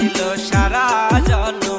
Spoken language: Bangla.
ছিল সারা জনম